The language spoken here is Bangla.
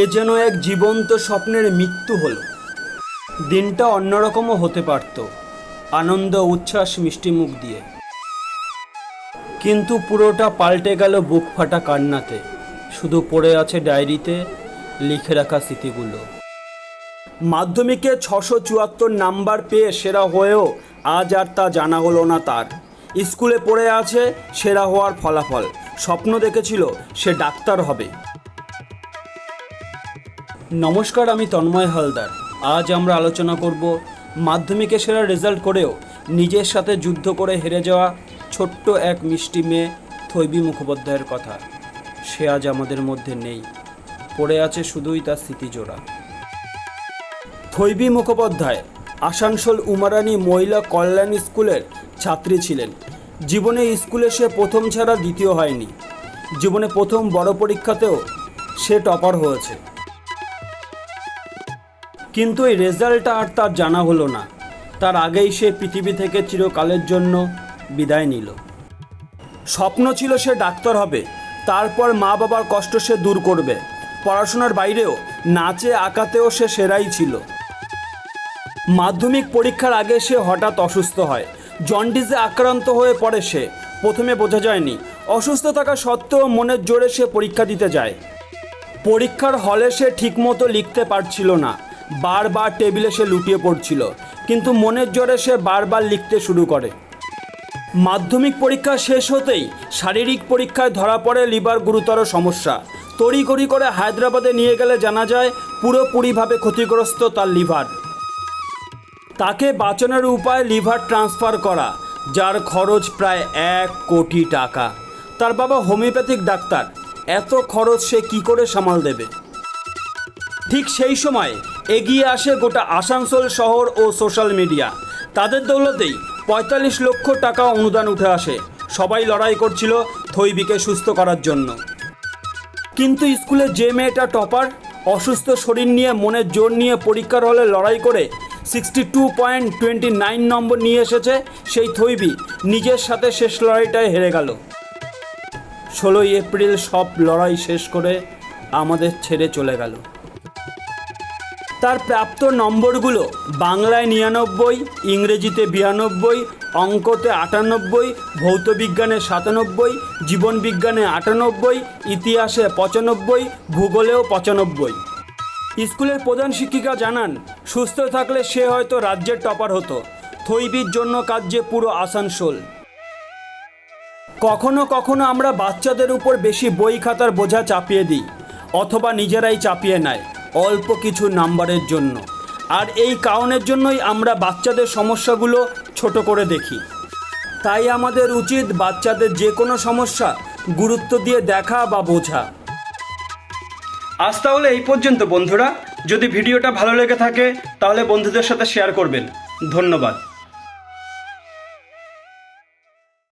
এ যেন এক জীবন্ত স্বপ্নের মৃত্যু হল। দিনটা অন্যরকমও হতে পারত, আনন্দ, উচ্ছ্বাস, মিষ্টি মুখ দিয়ে। কিন্তু পুরোটা পাল্টে গেল বুক ফাটা কান্নাতে। শুধু পড়ে আছে ডায়েরিতে লিখে রাখা স্মৃতিগুলো। মাধ্যমিকে ছশো চুয়াত্তর নাম্বার পেয়ে সেরা হয়েও আজ আর তা জানা হলো না তার। স্কুলে পড়ে আছে সেরা হওয়ার ফলাফল। স্বপ্ন দেখেছিল সে ডাক্তার হবে। নমস্কার, আমি তন্ময় হালদার। আজ আমরা আলোচনা করব মাধ্যমিকে সেরা রেজাল্ট করেও নিজের সাথে যুদ্ধ করে হেরে যাওয়া ছোট্ট এক মিষ্টি মেয়ে থৈবী মুখোপাধ্যায়ের কথা। সে আজ আমাদের মধ্যে নেই। পড়ে আছে শুধুই তার স্মৃতিজোড়া। থৈবী মুখোপাধ্যায় আসানসোল উমারানি মহিলা কল্যাণ স্কুলের ছাত্রী ছিলেন। জীবনে স্কুলে সে প্রথম ছাড়া দ্বিতীয় হয়নি। জীবনে প্রথম বড় পরীক্ষাতেও সে টপার হয়েছে। কিন্তু এই রেজাল্টটা আর তার জানা হলো না। তার আগেই সে পৃথিবী থেকে চিরকালের জন্য বিদায় নিল। স্বপ্ন ছিল সে ডাক্তার হবে, তারপর মা বাবার কষ্ট সে দূর করবে। পড়াশোনার বাইরেও নাচে, আঁকাতেও সে সেরাই ছিল। মাধ্যমিক পরীক্ষার আগে সে হঠাৎ অসুস্থ হয়। জন্ডিসে আক্রান্ত হয়ে পড়ে সে। প্রথমে বোঝা যায়নি, অসুস্থ থাকা সত্ত্বেও মনের জোরে সে পরীক্ষা দিতে যায়। পরীক্ষার হলে সে ঠিকমতো লিখতে পারছিল না। বারবার টেবিলে সে লুটিয়ে পড়ছিল, কিন্তু মনের জোরে সে বারবার লিখতে শুরু করে। মাধ্যমিক পরীক্ষা শেষ হতেই শারীরিক পরীক্ষায় ধরা পড়ে লিভার গুরুতর সমস্যা। তড়িঘড়ি করে হায়দ্রাবাদে নিয়ে গেলে জানা যায়, পুরোপুরিভাবে ক্ষতিগ্রস্ত তার লিভার। তাকে বাঁচানোর উপায় লিভার ট্রান্সফার করা, যার খরচ প্রায় এক কোটি টাকা। তার বাবা হোমিওপ্যাথিক ডাক্তার। এত খরচ সে কি করে সামাল দেবে? ঠিক সেই সময় এগিয়ে আসে গোটা আসানসোল শহর ও সোশ্যাল মিডিয়া। তাদের দৌলতেই পঁয়তাল্লিশ লক্ষ টাকা অনুদান উঠে আসে। সবাই লড়াই করছিল থৈবিকে সুস্থ করার জন্য। কিন্তু স্কুলে যে মেয়েটা টপার, অসুস্থ শরীর নিয়ে মনের জোর নিয়ে পরীক্ষার হলে লড়াই করে sixty two point twenty nine নম্বর নিয়ে এসেছে, সেই থৈবি নিজের সাথে শেষ লড়াইটায় হেরে গেল। ষোলোই এপ্রিল সব লড়াই শেষ করে আমাদের ছেড়ে চলে গেল। তার প্রাপ্ত নম্বরগুলো বাংলায় নিরানব্বই, ইংরেজিতে বিরানব্বই, অঙ্কতে আটানব্বই, ভৌতবিজ্ঞানে সাতানব্বই, জীবনবিজ্ঞানে আটানব্বই, ইতিহাসে পঁচানব্বই, ভূগোলেও পঁচানব্বই। স্কুলের প্রধান শিক্ষিকা জানান, সুস্থ থাকলে সে হয়তো রাজ্যের টপার হতো। থৈবির জন্য কার্যে পুরো আসানসোল। কখনো কখনো আমরা বাচ্চাদের উপর বেশি বই খাতার বোঝা চাপিয়ে দিই, অথবা নিজেরাই চাপিয়ে নেয়। অল্প কিছু নাম্বারের জন্য। আর এই কারণের জন্যই আমরা বাচ্চাদের সমস্যাগুলো ছোট করে দেখি। তাই আমাদের উচিত বাচ্চাদের যে কোনো সমস্যা গুরুত্ব দিয়ে দেখা বা বোঝা। আজ তাহলে এই পর্যন্ত বন্ধুরা। যদি ভিডিওটা ভালো লেগে থাকে, তাহলে বন্ধুদের সাথে শেয়ার করবেন। ধন্যবাদ।